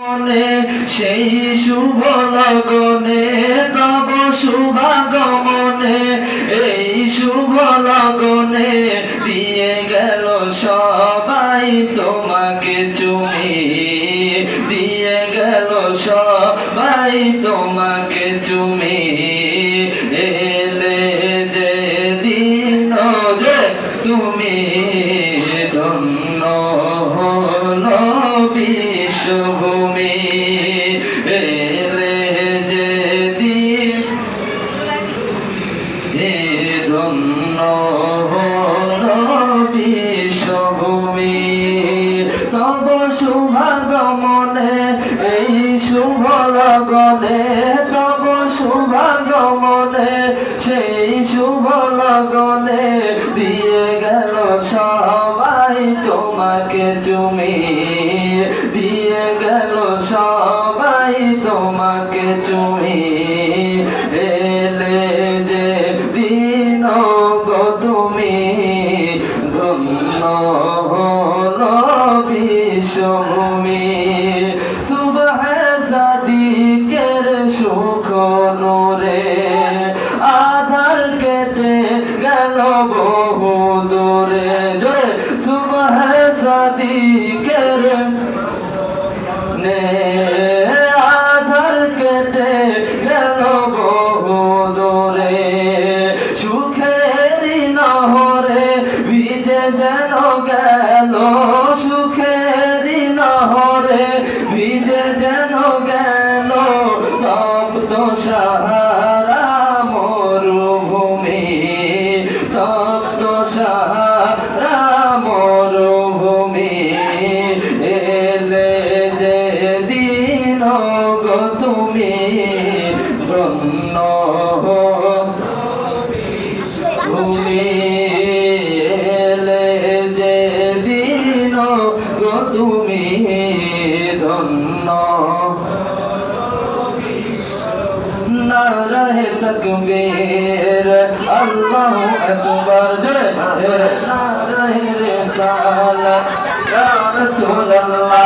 মনে, সেই শুভ লগনে তব শুভাগমনে এই শুভ লগনে দিয়ে গেল সবাই তোমাকে চুমি। দিয়ে গেল সবাই তোমাকে চুমি। এলে যে দিন যে তুমি হলো বিশ্বভূমি। তব শুভাগমনে এই সেই দিয়ে তোমাকে চুমি দিয়ে গেল সবাই তোমাকে চুমি বিশ্বভূমি সুবহ সাদিকের সুখ নূরে আধার কেটে গেল বহু দূরে জয় সুবহ সাদিকের নে আধার কেটে যেন তুমি ধন্য তুমি যে দিন গো তুমি ধন্য। নারাহে তকবীর, আল্লাহু আকবার। জয় নারাহে রিসালাত ইয়া রাসূলুল্লাহ।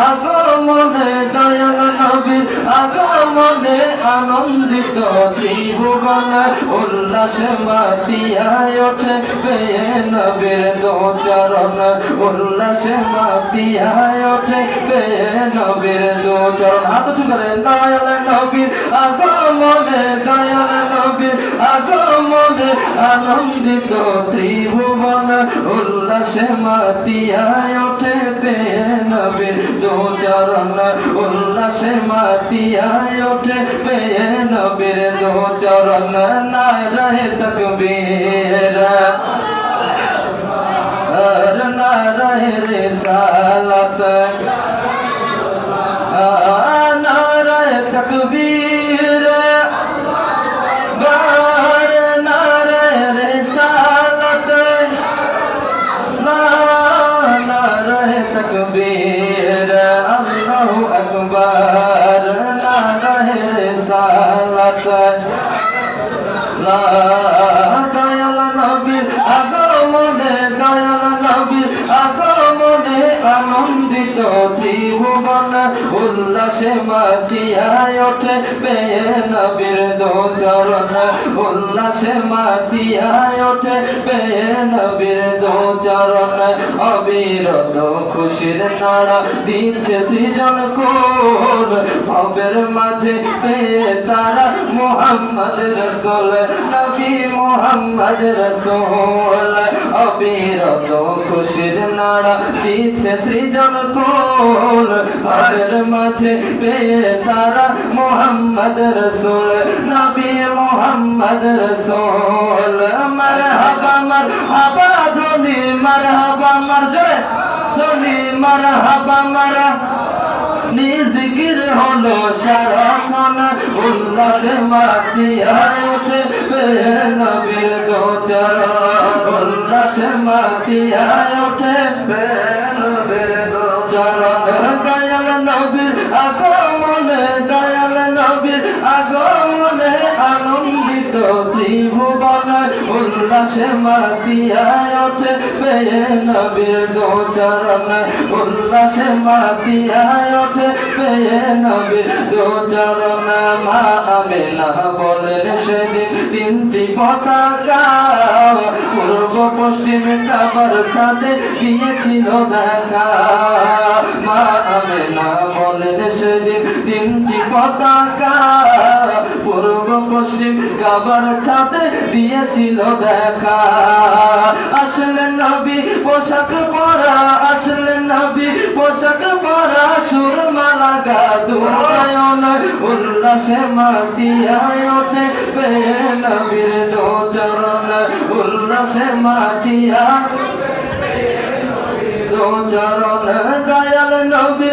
নবীর আগমনে দয়াল নবীর আগমনে আনন্দিত ত্রিভুবন উল্লাসে মাতিয়ায় ওঠে পেয়ে নবীর দোচরণ। উল্লাসে মাতিয়ায় ওঠে পেয়ে নবীর দোচরণ। হাত উঁচু করে দয়াল নবীর আগমনে দয়াল নবীর আনন্দিত ত্রিভুবন। উল্লাসে মাতিয়ায় ওঠে পেয়ে নবীর উল্লাসে মাতিয়ায় ওঠে পেয়ে নবীর দোচরণ। নাই রহে তকবীর। আর না রহে তকবীর। রিসালাত দয়াল ত্রিভুবন উল্লাসে মাতিয়ায় ওঠে পেয়ে নবীর দোচরণ। উল্লাসে মাতিয়ায় ওঠে পেয়ে নবীর দোচরণ। অবিরত খুশির নাড়া দিচ্ছে সৃজন কোর ভব রবের মাঝে পেয়ে তারা মোহাম্মদ রসুল, নবী মোহাম্মদ রসুল। অবিরত খুশির নাড়া দিচ্ছে সৃজন কুল রবের মাঝে পেয়ে তারা মোহাম্মদ রসুল, নবী মোহাম্মদ রসুল। মারহাবা মারহাবা, ধনি, মারহাবা, মার, জোরে। ধনি মারা। নিজিকির হলো সারাক্ষণ উল্লাসে মাতিয়ায় ওঠে পেয়ে নবীর গোচর। উল্লাসে মাতিয়ায় ওঠে নবীর আগমনে, দয়াল নবীর আগমনে আনন্দিত ত্রিভুবন উল্লাসে মাতিয়ায় ওঠে পেয়ে নবীর গোচরণ উল্লাসে মাতিয়ায় ওঠে পেয়ে নবীর গোচরণ মা আমি না বলেন সেদিন তিনটি পতাকা সাথে দেখা। মা আমি না সেদিন তিনটি পতাকা পূর্ব পশ্চিম কাবার ছাদে দিয়েছিল দেখা। আসলেন নবী, পোশাক পরা, আসলেন নবী, পোশাক পরা সুরমালা গাদুয়ন উল্লাসে মাতিয়ায় ওঠে পেয়ে নবীর দোচরণ উল্লাসে মাতিয়া চরণ দয়াল নবী